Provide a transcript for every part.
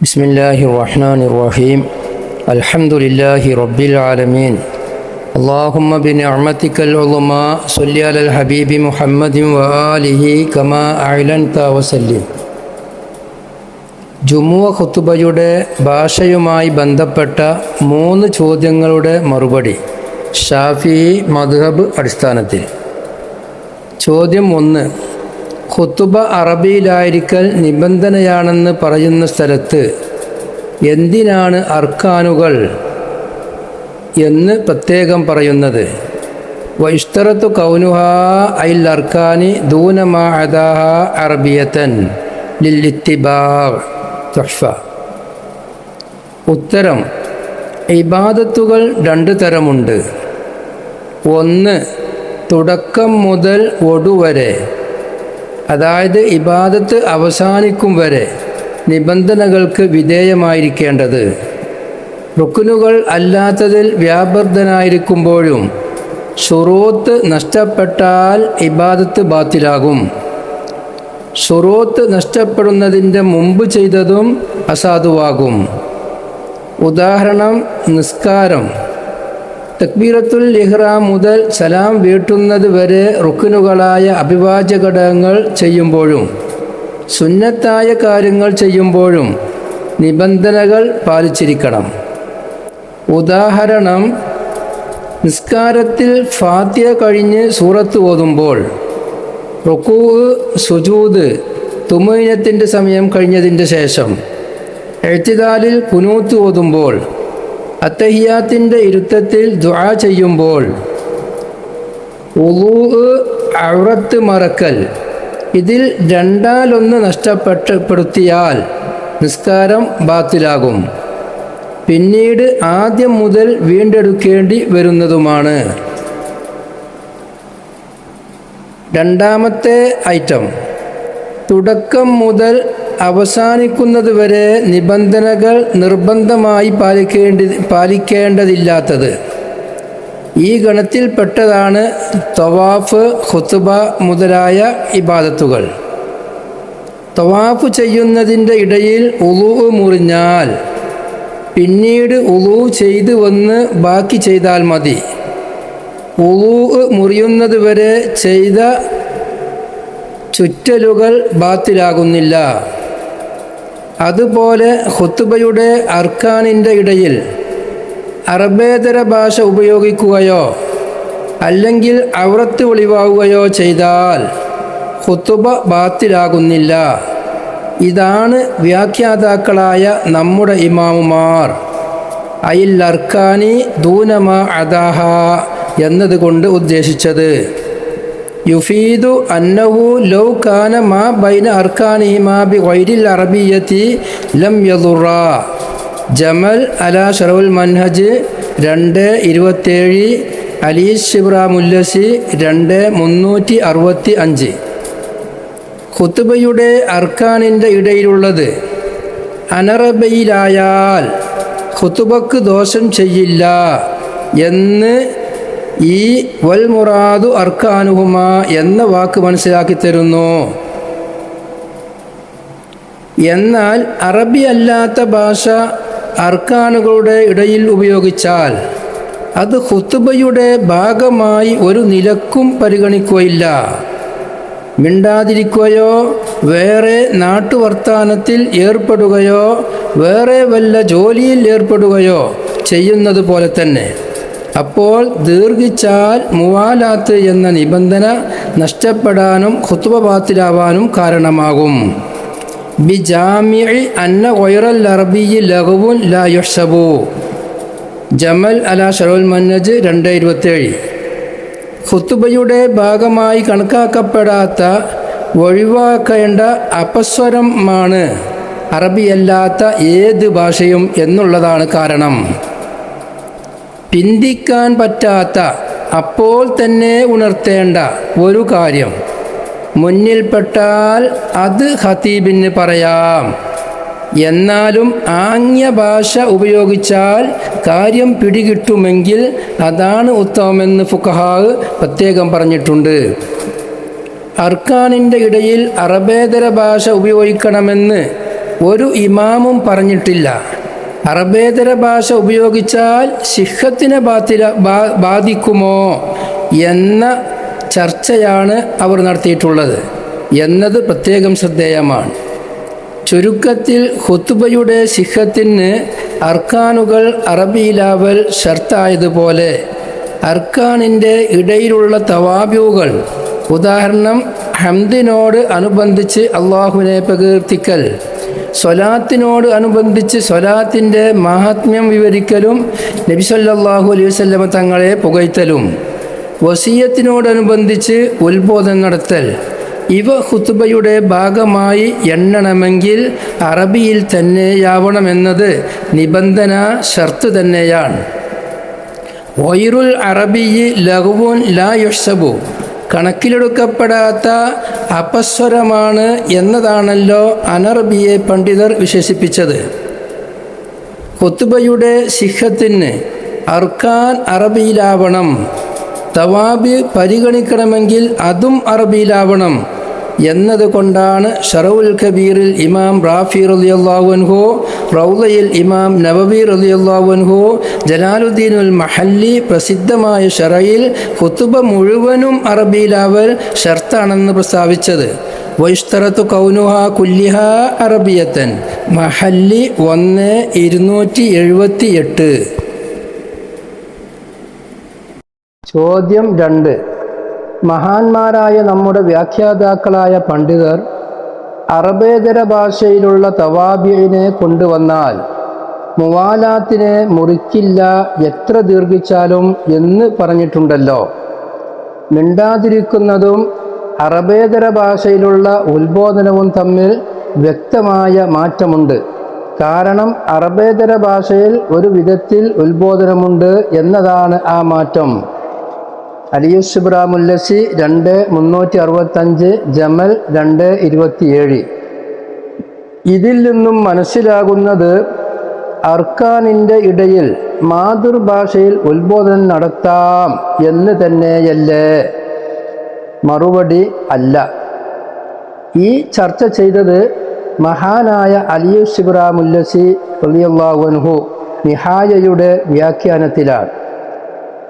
بسم الله الرحمن الرحيم الحمد لله رب العالمين اللهم بنعمتك العظمى صل على الحبيب محمد وآله كما أعلنت وسلم ജുമുവ ഖുത്തുബയുടെ ഭാഷയുമായി ബന്ധപ്പെട്ട മൂന്ന് ചോദ്യങ്ങളുടെ മറുപടി ഷാഫി മദ്ഹബ് അടിസ്ഥാനത്തിൽ ചോദ്യം ഒന്ന് ഖുത്തുബ അറബിയിലായിരിക്കൽ നിബന്ധനയാണെന്ന് പറയുന്ന സ്ഥലത്ത് എന്തിനാണ് അർക്കാനുകൾ എന്ന് പ്രത്യേകം പറയുന്നത്? വൈഷ്തറത്തു കൗനുഹ ഐൽ അർക്കാനി ദൂനമാ അദാഹ അറബിയത്തൻ ലില്ലിത്തിബാ തുഹ്ഫ. ഉത്തരം ഇബാദത്തുകൾ രണ്ട് തരമുണ്ട്. ഒന്ന് തുടക്കം മുതൽ ഒടുവരെ അതായത് ഇബാദത്ത് അവസാനിക്കും വരെ നിബന്ധനകൾക്ക് വിധേയമായിരിക്കേണ്ടത്. റുക്കുനുകൾ അല്ലാത്തതിൽ വ്യാപൃതനായിരിക്കുമ്പോഴും സുറോത്ത് നഷ്ടപ്പെട്ടാൽ ഇബാദത്ത് ബാത്തിലാകും. സുറോത്ത് നഷ്ടപ്പെടുന്നതിന്റെ മുമ്പ് ചെയ്തതും അസാധുവാകും. ഉദാഹരണം നിസ്കാരം. തക്ബീറത്തുൽ ഇഹ്റാം മുതൽ സലാം വീട്ടുന്നത് വരെ റുക്കിനുകളായ അഭിവാജ്യ ഘടകങ്ങൾ ചെയ്യുമ്പോഴും സുന്നത്തായ കാര്യങ്ങൾ ചെയ്യുമ്പോഴും നിബന്ധനകൾ പാലിച്ചിരിക്കണം. ഉദാഹരണം നിസ്കാരത്തിൽ ഫാത്തിയ കഴിഞ്ഞ് സൂറത്ത് ഓതുമ്പോൾ റുക്കൂ സുജൂദ് തുമൈനത്തിന്റെ സമയം കഴിഞ്ഞതിന്റെ ശേഷം എഴുത്തിതാലിൽ കുനൂത്ത് ഓതുമ്പോൾ അത്തഹിയാത്തിന്റെ ഇരുത്തത്തിൽ ദുആ ചെയ്യുമ്പോൾ ഉളൂ അവറത്ത് മറക്കൽ. ഇതിൽ രണ്ടാലൊന്ന് നഷ്ടപ്പെട്ടപ്പെടുത്തിയാൽ നിസ്കാരം ബാത്തിലാകും. പിന്നീട് ആദ്യം മുതൽ വീണ്ടെടുക്കേണ്ടി വരുന്നതുമാണ്. രണ്ടാമത്തെ ഐറ്റം. തുടക്കം മുതൽ അവസാനിക്കുന്നത് വരെ നിബന്ധനകൾ നിർബന്ധമായി പാലിക്കേണ്ടി പാലിക്കേണ്ടതില്ലാത്തത്. ഈ ഗണത്തിൽപ്പെട്ടതാണ് തവാഫ് ഖുത്തുബ മുതലായ ഇബാദത്തുകൾ. തവാഫ് ചെയ്യുന്നതിന്റെ ഇടയിൽ ഉളു മുറിഞ്ഞാൽ പിന്നീട് ഉളു ചെയ്തു വന്ന് ബാക്കി ചെയ്താൽ മതി. ഉളു മുറിയുന്നത് വരെ ചെയ്ത ചുറ്റലുകൾ ബാത്തിലാകുന്നില്ല. അതുപോലെ ഹുത്തുബയുടെ അർക്കാനിന്റെ ഇടയിൽ അറബേതര ഭാഷ ഉപയോഗിക്കുകയോ അല്ലെങ്കിൽ അവറത്ത് ഒളിവാകുകയോ ചെയ്താൽ ഹുത്തുബ ബാത്തിലാകുന്നില്ല. ഇതാണ് വ്യാഖ്യാതാക്കളായ നമ്മുടെ ഇമാമുമാർ. അയിൽ അർക്കാനി ദൂനമ അദാഹ എന്നതുകൊണ്ട് ഉദ്ദേശിച്ചത്. യുഫീദു അന്നഹു ലൗ കാന മാ ബൈന അർക്കാനിഹിമാ ബി ഗൈരിൽ അറബിയത്തി ലം യദുറ. ജമൽ അല ഷറവുൽ മൻഹജ് രണ്ട് ഇരുപത്തേഴ് അലീസ് ഷിബ്ര മുല്ലസി രണ്ട് മുന്നൂറ്റി അറുപത്തി അഞ്ച് ഖുത്തുബയുടെ അർക്കാനിന്റെ ഇടയിലുള്ളത്. അനറബയിലായാൽ ഖുത്തുബക്ക് ദോഷം ചെയ്യില്ല എന്ന് ഈ വൽ മുറാദു അർക്കാനുഹുമ എന്ന വാക്ക് മനസ്സിലാക്കി തരുന്നു. എന്നാൽ അറബി അല്ലാത്ത ഭാഷ അർക്കാനുകളുടെ ഇടയിൽ ഉപയോഗിച്ചാൽ അത് ഹുത്തുബയുടെ ഭാഗമായി ഒരു നിലക്കും പരിഗണിക്കുകയില്ല. മിണ്ടാതിരിക്കുകയോ വേറെ നാട്ടുവർത്താനത്തിൽ ഏർപ്പെടുകയോ വേറെ വല്ല ജോലിയിൽ ഏർപ്പെടുകയോ ചെയ്യുന്നത് പോലെ തന്നെ. അപ്പോൾ ദീർഘിച്ചാൽ മുവാലാത്ത് എന്ന നിബന്ധന നഷ്ടപ്പെടാനും ഖുത്തുബാത്തിലാവാനും കാരണമാകും. ബി ജാമി അന്ന ഒയറൽ അറബിയി ലഹുവുൻ ലാ യുഷബു ജമൽ അല ഷറുൽ മന്നജ് രണ്ട് ഇരുപത്തേഴ് ഖുത്തുബയുടെ ഭാഗമായി കണക്കാക്കപ്പെടാത്ത ഒഴിവാക്കേണ്ട അപസ്വരമാണ് അറബിയല്ലാത്ത ഏത് ഭാഷയും എന്നുള്ളതാണ് കാരണം. പിന്തിക്കാൻ പറ്റാത്ത അപ്പോൾ തന്നെ ഉണർത്തേണ്ട ഒരു കാര്യം. മുന്നിൽപ്പെട്ടാൽ അത് ഖത്തീബിന് പറയാം. എന്നാലും ആംഗ്യ ഭാഷ ഉപയോഗിച്ചാൽ കാര്യം പിടികിട്ടുമെങ്കിൽ അതാണ് ഉത്തമമെന്ന് ഫുഖഹാവ് പ്രത്യേകം പറഞ്ഞിട്ടുണ്ട്. അർക്കാനിന്റെ ഇടയിൽ അറബേതര ഭാഷ ഉപയോഗിക്കണമെന്ന് ഒരു ഇമാമും പറഞ്ഞിട്ടില്ല. അറബേതര ഭാഷ ഉപയോഗിച്ചാൽ ശിഹത്തിനെ ബാധില ബാധിക്കുമോ എന്ന ചർച്ചയാണ് അവർ നടത്തിയിട്ടുള്ളത്. എന്നത് പ്രത്യേകം ശ്രദ്ധേയമാണ്. ചുരുക്കത്തിൽ ഹുത്തുബയുടെ ശിഹത്തിന് അർക്കാനുകൾ അറബിയിലാവൽ ഷർത്തായതുപോലെ അർക്കാനിന്റെ ഇടയിലുള്ള തവാബ്യൂകൾ ഉദാഹരണം ഹംദിനോട് അനുബന്ധിച്ച് അള്ളാഹുവിനെ പ്രകീർത്തിക്കൽ സ്വലാത്തിനോട് അനുബന്ധിച്ച് സ്വലാത്തിന്റെ മഹാത്മ്യം വിവരിക്കലും നബി സല്ലല്ലാഹു അലൈഹി വസല്ലമ തങ്ങളെ പുകഴ്ത്തലും. വസീയത്തിനോടനുബന്ധിച്ച് ഉത്ബോധം നടത്തൽ. ഇവ ഹുത്തുബയുടെ ഭാഗമായി എണ്ണണമെങ്കിൽ അറബിയിൽ തന്നെയാവണമെന്നത് നിബന്ധന ഷർത്ത് തന്നെയാണ്. വൈറുൽ അറബിയി ലഹുവൻ ലാ യുഷബു കണക്കിലെടുക്കപ്പെടാത്ത അപസ്വരമാണ് എന്നതാണല്ലോ അനർബിയെ പണ്ഡിതർ വിശേഷിപ്പിച്ചത്. കൊത്തുബയുടെ ശിഖത്തിന് അർക്കാൻ അറബിയിലാവണം. തവാബ് പരിഗണിക്കണമെങ്കിൽ അതും അറബിയിലാവണം. എന്നതുകൊണ്ടാണ് ഷറവുൽ കബീറിൽ ഇമാം റാഫി റലിയല്ലാവുൻഹു റൗലയിൽ ഇമാം നവബി ജലാലുദ്ദീൻ ജലാലുദ്ദീനുൽ മഹല്ലി പ്രസിദ്ധമായ ഷറയിൽ കുത്തുബ മുഴുവനും അറബിയിലാവൽ ഷർത്താണെന്ന് പ്രസ്താവിച്ചത്. വൈഷ്തറത്തു കൗനുഹ കുല്ലിഹ അറബിയത്തൻ മഹല്ലി ഒന്ന് ഇരുന്നൂറ്റി എഴുപത്തി എട്ട് ചോദ്യം രണ്ട്. മഹാന്മാരായ നമ്മുടെ വ്യാഖ്യാതാക്കളായ പണ്ഡിതർ അറബേതര ഭാഷയിലുള്ള തവാബിയനെ കൊണ്ടുവന്നാൽ മുവാലാത്തിനെ മുറിക്കില്ല എത്ര ദീർഘിച്ചാലും എന്ന് പറഞ്ഞിട്ടുണ്ടല്ലോ. മിണ്ടാതിരിക്കുന്നതും അറബേതര ഭാഷയിലുള്ള ഉത്ബോധനവും തമ്മിൽ വ്യക്തമായ മാറ്റമുണ്ട്. കാരണം അറബേതര ഭാഷയിൽ ഒരു വിധത്തിൽ ഉത്ബോധനമുണ്ട് എന്നതാണ് ആ മാറ്റം. അലിയുസുബ്രാമുല്ലസി രണ്ട് മുന്നൂറ്റി അറുപത്തഞ്ച് ജമൽ രണ്ട് ഇരുപത്തിയേഴ്. ഇതിൽ നിന്നും മനസ്സിലാകുന്നത് അർക്കാനിന്റെ ഇടയിൽ മാതൃഭാഷയിൽ ഉത്ബോധനം നടത്താം എന്ന് തന്നെയല്ലേ? മറുപടി അല്ല. ഈ ചർച്ച ചെയ്തത് മഹാനായ അലിയു ഇബ്രാമുല്ലസി റളിയല്ലാഹു നിഹായയുടെ വ്യാഖ്യാനത്തിലാണ്.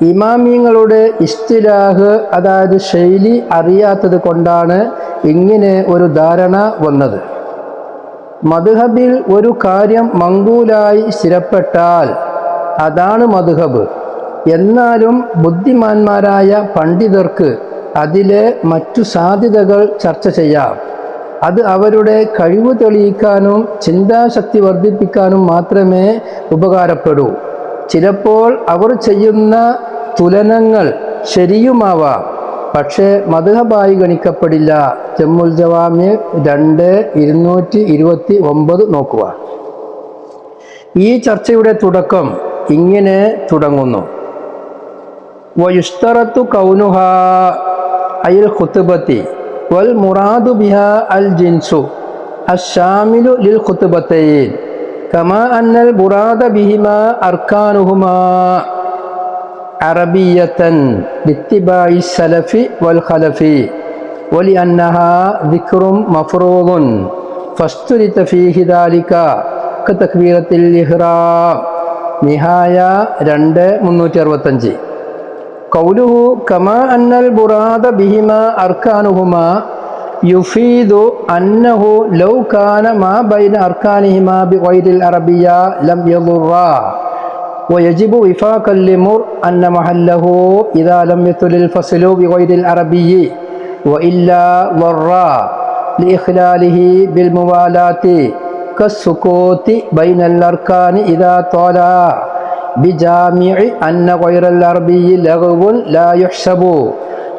ഇമാമിങ്ങളുടെ ഇസ്തിലാഹ് അതായത് ശൈലി അറിയാത്തത് കൊണ്ടാണ് ഇങ്ങനെ ഒരു ധാരണ വന്നത്. മധുഹബിൽ ഒരു കാര്യം മങ്കൂലായി സ്ഥിരപ്പെട്ടാൽ അതാണ് മധുഹബ് എന്നാലും ബുദ്ധിമാന്മാരായ പണ്ഡിതർക്ക് അതിലെ മറ്റു സാധ്യതകൾ ചർച്ച ചെയ്യാം. അത് അവരുടെ കഴിവ് തെളിയിക്കാനും ചിന്താശക്തി വർദ്ധിപ്പിക്കാനും മാത്രമേ ഉപകാരപ്പെടൂ. ചിലപ്പോൾ അവർ ചെയ്യുന്ന തുലനങ്ങൾ ശരിയുമാവാം. പക്ഷേ മധുഹബായി ഗണിക്കപ്പെടില്ല. ജമ്മുൽ ജവാമി രണ്ട് ഇരുന്നൂറ്റി ഇരുപത്തി ഒമ്പത് നോക്കുക. ഈ ചർച്ചയുടെ തുടക്കം ഇങ്ങനെ തുടങ്ങുന്നു. വയുഷ്തറത്തു കൗനുഹ അയിൽ ഖുത്തുബത്തി വൽ മുറാദു ബിഹ അൽ ജിൻസു അഷാമിലു ലിൽ ഖുത്തുബത്തൈൻ കമാ അന്നൽ മുറാദ ബിഹിമ അർക്കാനുഹുമാ. عربية لاتباع السلف والخلف ولأنها ذكر مفروض فاشترط فيه ذلك كتكبيرة الإحرام نهاية രണ്ട് മുന്നൂറ്റി അറുപത്തഞ്ച് قوله كما أن المراد بهما أركانهما يفيد أنه لو كان ما بين أركانهما بغير العربية لم يضرا ويجب وفاقا لمر أن محله إذا لم يطل الفصل بغير العربي وإلا ضرا لإخلاله بالموالاة كالسكوت بين الأركان إذا طال بجامع أن غير العربي لغو لا يحسب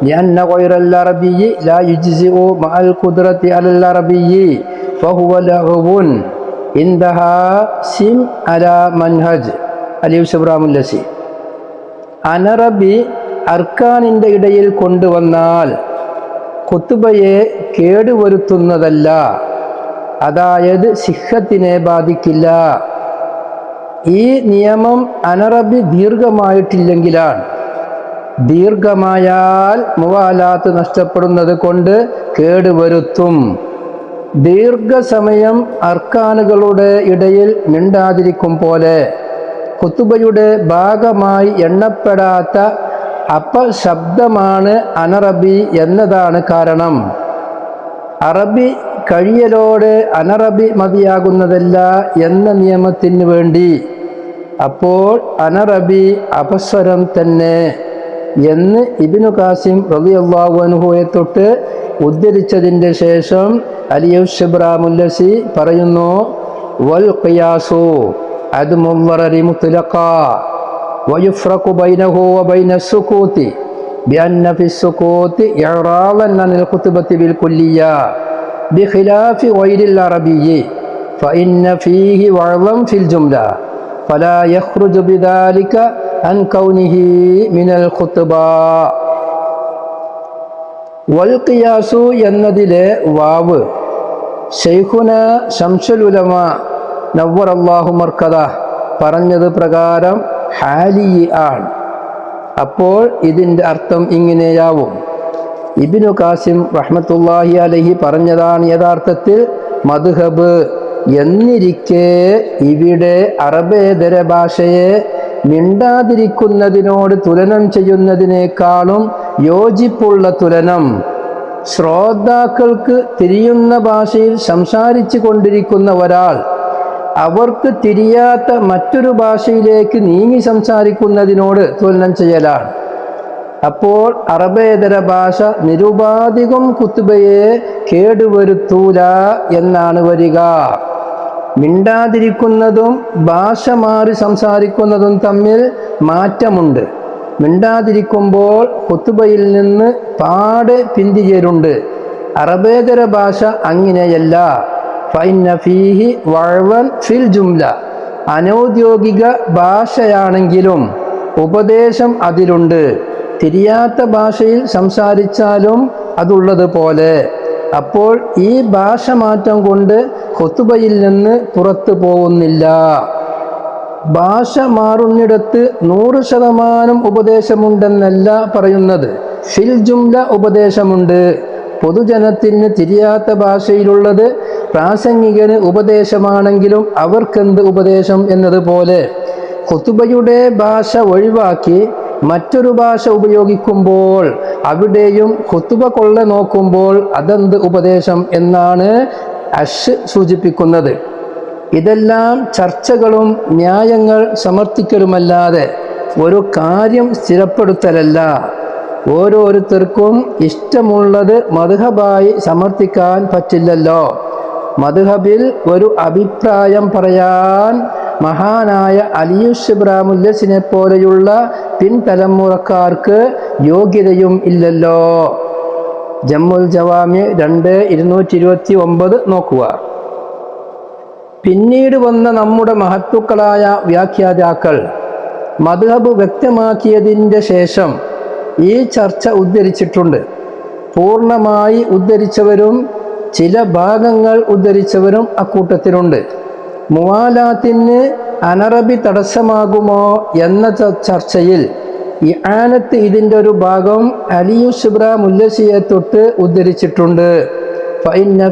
لأن غير العربي لا يجزئ مع القدرة على العربي فهو لغو انتهى سم على منهج. അലിയു സുബ്രാമുല്ലസി അനറബി അർക്കാനിന്റെ ഇടയിൽ കൊണ്ടുവന്നാൽ കുത്തുബയെ കേടുവരുത്തുന്നതല്ല. അതായത് സിഹത്തിനെ ബാധിക്കില്ല. ഈ നിയമം അനറബി ദീർഘമായിട്ടില്ലെങ്കിലാണ്. ദീർഘമായാൽ മുവാലാത്ത് നഷ്ടപ്പെടുന്നത് കൊണ്ട് കേടുവരുത്തും. ദീർഘസമയം അർക്കാനുകളുടെ ഇടയിൽ മിണ്ടാതിരിക്കും പോലെ ഖുത്തുബയുടെ ഭാഗമായി എണ്ണപ്പെടാത്ത അപശബ്ദമാണ് അനറബി എന്നതാണ് കാരണം. അറബി കഴിയലോടെ അനറബി മതിയാകുന്നതല്ല എന്ന നിയമത്തിന് വേണ്ടി. അപ്പോൾ അനറബി അപസ്വരം തന്നെ എന്ന് ഇബിനു കാസിം റബി അള്ളാഹുഅനുഹുയെ തൊട്ട് ഉദ്ധരിച്ചതിന്റെ ശേഷം അലിയുഷ് ഇബ്രാമുല്ലസി പറയുന്നു വൽ ഖിയാസു അത് മുവറരി മുത്തലക്ക ويفرق بينه وبين السكوت بأن في السكوت إعراضا عن الخطبة بالكلية بخلاف غير العربي فإن فيه وعظا في الجملة فلا يخرج بذلك عن كونه من الخطبة വൽക്കിയാസു എന്നതിലെ വാവ് ഷെയ്ഖുന ശംസുലുലമ നവ്വർ അള്ളാഹു മർക്കത പറഞ്ഞത് പ്രകാരം ഹാലി ആണ്. അപ്പോൾ ഇതിന്റെ അർത്ഥം ഇങ്ങനെയാവും. ഇബിനു കാസിം റഹ്മത്തുല്ലാഹി അലഹി പറഞ്ഞതാണ് യഥാർത്ഥത്തിൽ മധുഹബ് എന്നിരിക്കെ ഇവിടെ അറബേതര ഭാഷയെ മിണ്ടാതിരിക്കുന്നതിനോട് തുലനം ചെയ്യുന്നതിനേക്കാളും യോജിപ്പുള്ള തുലനം ശ്രോതാക്കൾക്ക് തിരിയുന്ന ഭാഷയിൽ സംസാരിച്ചു കൊണ്ടിരിക്കുന്ന ഒരാൾ അവർക്ക് തിരിയാത്ത മറ്റൊരു ഭാഷയിലേക്ക് നീങ്ങി സംസാരിക്കുന്നതിനോട് തുലനം ചെയ്യലാണ്. അപ്പോൾ അറബേതര ഭാഷ നിരുപാധികം കുത്തുബയെ കേടുവരുത്തൂല എന്നാണ് വരിക. മിണ്ടാതിരിക്കുന്നതും ഭാഷ മാറി സംസാരിക്കുന്നതും തമ്മിൽ മാറ്റമുണ്ട്. മിണ്ടാതിരിക്കുമ്പോൾ കുത്തുബയിൽ നിന്ന് പാടെ പിന്തിരിയരുണ്ട്. അറബേതര ഭാഷ അങ്ങനെയല്ല. ഫിൽ ജുംല. അനൗദ്യോഗിക ഭാഷയാണെങ്കിലും ഉപദേശം അതിലുണ്ട്. തിരിയാത്ത ഭാഷയിൽ സംസാരിച്ചാലും അതുള്ളത് പോലെ അപ്പോൾ ഈ ഭാഷ മാറ്റം കൊണ്ട് ഹൊത്തുബയിൽ നിന്ന് പുറത്തു പോകുന്നില്ല. ഭാഷ മാറുന്നിടത്ത് നൂറ് ശതമാനം ഉപദേശമുണ്ടെന്നല്ല പറയുന്നത്. ഫിൽ ജുംല ഉപദേശമുണ്ട്. പൊതുജനത്തിന് തിരിയാത്ത ഭാഷയിലുള്ളത് പ്രാസംഗികന് ഉപദേശമാണെങ്കിലും അവർക്കെന്ത് ഉപദേശം എന്നതുപോലെ ഖുത്തുബയുടെ ഭാഷ ഒഴിവാക്കി മറ്റൊരു ഭാഷ ഉപയോഗിക്കുമ്പോൾ അവിടെയും ഖുത്തുബ കൊള്ള നോക്കുമ്പോൾ അതെന്ത് ഉപദേശം എന്നാണ് അഷ് സൂചിപ്പിക്കുന്നത്. ഇതെല്ലാം ചർച്ചകളും ന്യായങ്ങൾ സമർത്ഥിക്കലുമല്ലാതെ ഒരു കാര്യം സ്ഥിരപ്പെടുത്തലല്ല. ഓരോരുത്തർക്കും ഇഷ്ടമുള്ളത് മധുഹബായി സമർത്ഥിക്കാൻ പറ്റില്ലല്ലോ. മധുഹബിൽ ഒരു അഭിപ്രായം പറയാൻ മഹാനായ അലിയുഷ് ബ്രാമുല്ലസിനെ പോലെയുള്ള പിൻതലമുറക്കാർക്ക് യോഗ്യതയും ഇല്ലല്ലോ. ജമ്മുൽ ജവാമി രണ്ട് ഇരുന്നൂറ്റി ഇരുപത്തി ഒമ്പത് നോക്കുക. പിന്നീട് വന്ന നമ്മുടെ മഹത്തുക്കളായ വ്യാഖ്യാതാക്കൾ മധുഹബ് വ്യക്തമാക്കിയതിന്റെ ശേഷം ഈ ചർച്ച ഉദ്ധരിച്ചിട്ടുണ്ട്. പൂർണമായി ഉദ്ധരിച്ചവരും ചില ഭാഗങ്ങൾ ഉദ്ധരിച്ചവരും അക്കൂട്ടത്തിലുണ്ട്. മുവാലാത്തിന് അനറബി തടസ്സമാകുമോ എന്ന ചർച്ചയിൽ ഈ ആനത്ത് ഇതിന്റെ ഒരു ഭാഗം അലിയു സുബ്ര മുല്ലസിയെ തൊട്ട് ഉദ്ധരിച്ചിട്ടുണ്ട്.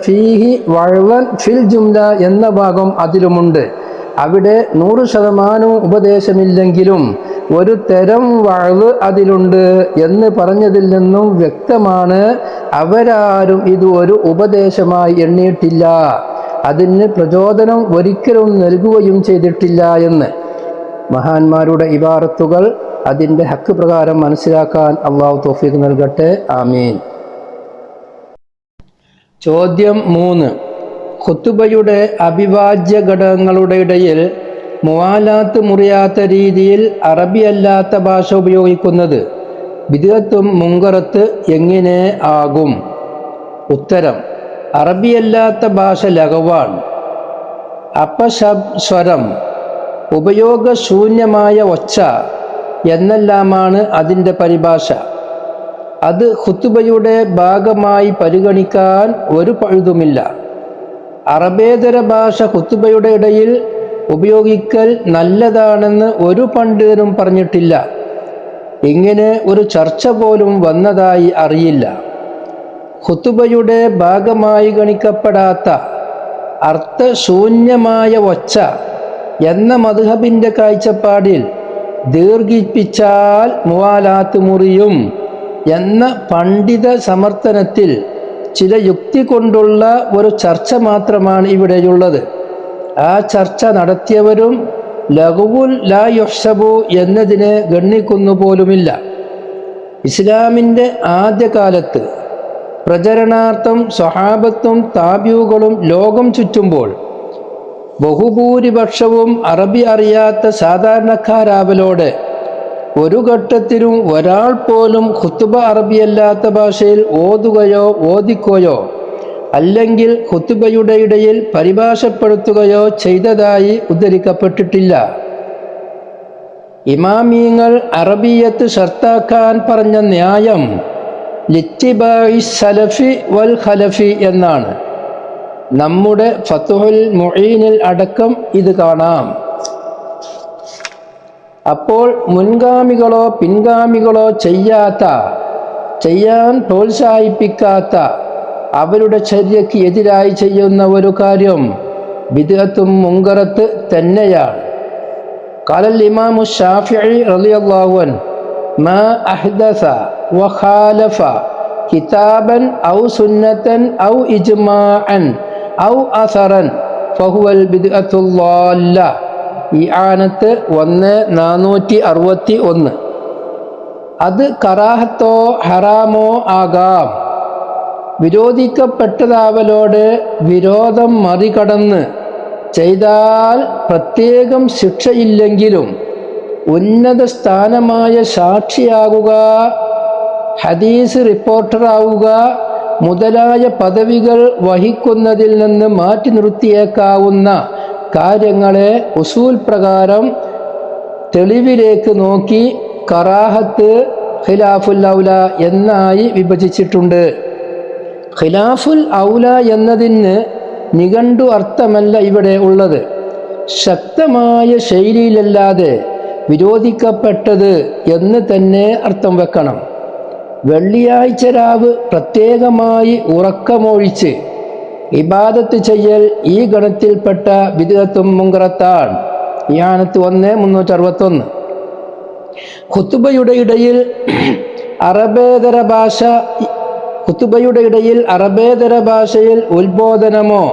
ഫീഹി ഫിൽ ജുംല എന്ന ഭാഗം അതിലുമുണ്ട്. അവിടെ നൂറ് ശതമാനവും ഉപദേശമില്ലെങ്കിലും ഒരു തരം വഴവ് അതിലുണ്ട് എന്ന് പറഞ്ഞതിൽ നിന്നും വ്യക്തമാണ് അവരാരും ഇത് ഒരു ഉപദേശമായി എണ്ണിയിട്ടില്ല. അതിന് പ്രചോദനം ഒരിക്കലും നൽകുകയും ചെയ്തിട്ടില്ല എന്ന്. മഹാന്മാരുടെ ഇബാറത്തുകൾ അതിന്റെ ഹക്ക് പ്രകാരം മനസ്സിലാക്കാൻ അള്ളാഹു തോഫീക്ക് നൽകട്ടെ. ആമീൻ. ചോദ്യം മൂന്ന്. ഖുത്തുബയുടെ അവിഭാജ്യ ഘടകങ്ങളുടെ ഇടയിൽ മുവാലാത്ത് മുറിയാത്ത രീതിയിൽ അറബി അല്ലാത്ത ഭാഷ ഉപയോഗിക്കുന്നത് വിദഗത്വം മുങ്കറത്ത് എങ്ങനെ ആകും? ഉത്തരം അറബി അല്ലാത്ത ഭാഷ ലഘവാണ്. അപശബ് സ്വരം ഉപയോഗശൂന്യമായ ഒച്ച എന്നെല്ലാമാണ് അതിന്റെ പരിഭാഷ. അത് ഖുത്തുബയുടെ ഭാഗമായി പരിഗണിക്കാൻ ഒരു പഴുതുമില്ല. അറബേതര ഭാഷ കുത്തുബയുടെ ഇടയിൽ ഉപയോഗിക്കൽ നല്ലതാണെന്ന് ഒരു പണ്ഡിതനും പറഞ്ഞിട്ടില്ല. ഇങ്ങനെ ഒരു ചർച്ച പോലും വന്നതായി അറിയില്ല. ഖുത്തുബയുടെ ഭാഗമായി ഗണിക്കപ്പെടാത്ത അർത്ഥശൂന്യമായ ഒച്ച എന്ന മധുഹബിന്റെ കാഴ്ചപ്പാടിൽ ദീർഘിപ്പിച്ചാൽ മുവാലാത്ത് മുറിയും എന്ന പണ്ഡിത സമർത്ഥനത്തിൽ ചില യുക്തി കൊണ്ടുള്ള ഒരു ചർച്ച മാത്രമാണ് ഇവിടെയുള്ളത്. ആ ചർച്ച നടത്തിയവരും ലഘുവുൽ ലാ യുഹ്സബു എന്നതിനെ ഗണ്ണിക്കുന്നു പോലുമില്ല. ഇസ്ലാമിന്റെ ആദ്യകാലത്ത് പ്രചരണാർത്ഥം സ്വഹാബത്തും താബ്യൂകളും ലോകം ചുറ്റുമ്പോൾ ബഹുഭൂരിപക്ഷവും അറബി അറിയാത്ത സാധാരണക്കാരാവലോട് ഒരു ഘട്ടത്തിലും ഒരാൾ പോലും ഖുത്തുബ അറബിയല്ലാത്ത ഭാഷയിൽ ഓതുകയോ ഓദിക്കുകയോ അല്ലെങ്കിൽ ഖുത്തുബയുടെ ഇടയിൽ പരിഭാഷപ്പെടുത്തുകയോ ചെയ്തതായി ഉദ്ധരിക്കപ്പെട്ടിട്ടില്ല. ഇമാമീങ്ങൾ അറബിയത്ത് ഷർത്താക്കാൻ പറഞ്ഞ ന്യായം ലിറ്റിബായി സലഫി വൽ ഖലഫി എന്നാണ്. നമ്മുടെ ഫത്തുഹുൽ മുഈനിൽ അടക്കം ഇത് കാണാം. അപ്പോൾ മുൻഗാമികളോ പിൻഗാമികളോ ചെയ്യാത്ത ചെയ്യാൻ പ്രോത്സാഹിപ്പിക്കാത്ത അവരുടെ ചര്യയ്ക്ക് എതിരായി ചെയ്യുന്ന ഒരു കാര്യം വിദഗത്തും മുങ്കറത്ത് തന്നെയാണ്. കാലൽ ഇമാമു ഷാഫി ബിദ്അത്തുല്ലാല്ല ഈ ആനത്ത് ഒന്ന് നാനൂറ്റി അറുപത്തി ഒന്ന് അത് കറാഹത്തോ ഹറാമോ ആകാം. വിരോധിക്കപ്പെട്ടതാവലോട് വിരോധം മറികടന്ന് ചെയ്താൽ പ്രത്യേകം ശിക്ഷയില്ലെങ്കിലും ഉന്നത സ്ഥാനമായ സാക്ഷിയാകുക ഹദീസ് റിപ്പോർട്ടറാവുക മുതലായ പദവികൾ വഹിക്കുന്നതിൽ നിന്ന് മാറ്റി നിർത്തിയേക്കാവുന്ന കാര്യങ്ങളെ ഉസൂൽ പ്രകാരം തെളിവിലേക്ക് നോക്കി കറാഹത്ത് ഖിലാഫുൽ ഔല എന്നായി വിഭജിച്ചിട്ടുണ്ട്. ഖിലാഫുൽ ഔല എന്നതിന് നിഘണ്ടു അർത്ഥമല്ല ഇവിടെ ഉള്ളത്. ശക്തമായ ശൈലിയിലല്ലാതെ വിരോധിക്കപ്പെട്ടത് എന്ന് തന്നെ അർത്ഥം വെക്കണം. വെള്ളിയാഴ്ച രാവ് പ്രത്യേകമായി ഉറക്കമൊഴിച്ച് ഇബാദത്ത് ചെയ്യൽ ഈ ഗണത്തിൽപ്പെട്ട വിദഗത്തും മുങ്കറത്താണ് ഇയാനത്ത് ഒന്ന് മുന്നൂറ്റി അറുപത്തൊന്ന് ഖുത്തുബയുടെ ഇടയിൽ അറബേതര ഭാഷ ഖുത്തുബയുടെ ഇടയിൽ അറബേതര ഭാഷയിൽ ഉത്ബോധനമോ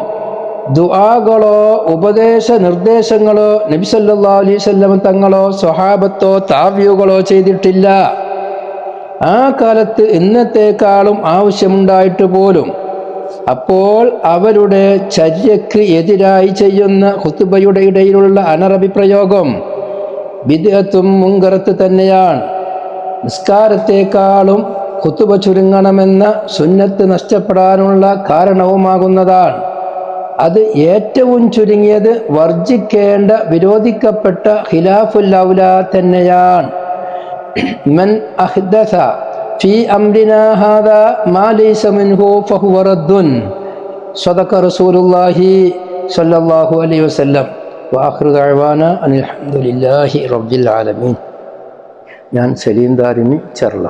ദുആകളോ ഉപദേശ നിർദ്ദേശങ്ങളോ നബിസല്ലാ അലൈവല്ലം തങ്ങളോ സ്വഹാബത്തോ താവ്യുകളോ ചെയ്തിട്ടില്ല. ആ കാലത്ത് ഇന്നത്തെക്കാളും ആവശ്യമുണ്ടായിട്ട് പോലും അപ്പോൾ അവരുടെ ചര്യക്ക് എതിരായി ചെയ്യുന്ന ഹുത്തുബയുടെ ഇടയിലുള്ള അനറബി പ്രയോഗം വിദഗത്തും മുങ്കറത്ത് തന്നെയാണ്. നിസ്കാരത്തെക്കാളും ഖുത്തുബ ചുരുങ്ങണമെന്ന സുന്നത്ത് നഷ്ടപ്പെടാനുള്ള കാരണവുമാകുന്നതാണ്. അത് ഏറ്റവും ചുരുങ്ങിയത് വർജിക്കേണ്ട വിരോധിക്കപ്പെട്ട ഖിലാഫുൽ ഔല തന്നെയാണ്. മൻ അഹ്ദസ ഫി അംരിനാ ഹാദാ മാ ലൈസ മിൻഹു ഫഹുവ റദ്ദുൻ സദക റസൂലുള്ളാഹി സ്വല്ലല്ലാഹു അലൈഹി വസല്ലം വാഖിറു ദഅവാന അനിൽ ഹംദുലില്ലാഹി റബ്ബിൽ ആലമീൻ ഞാൻ സലീം ദാരിമി ചെർല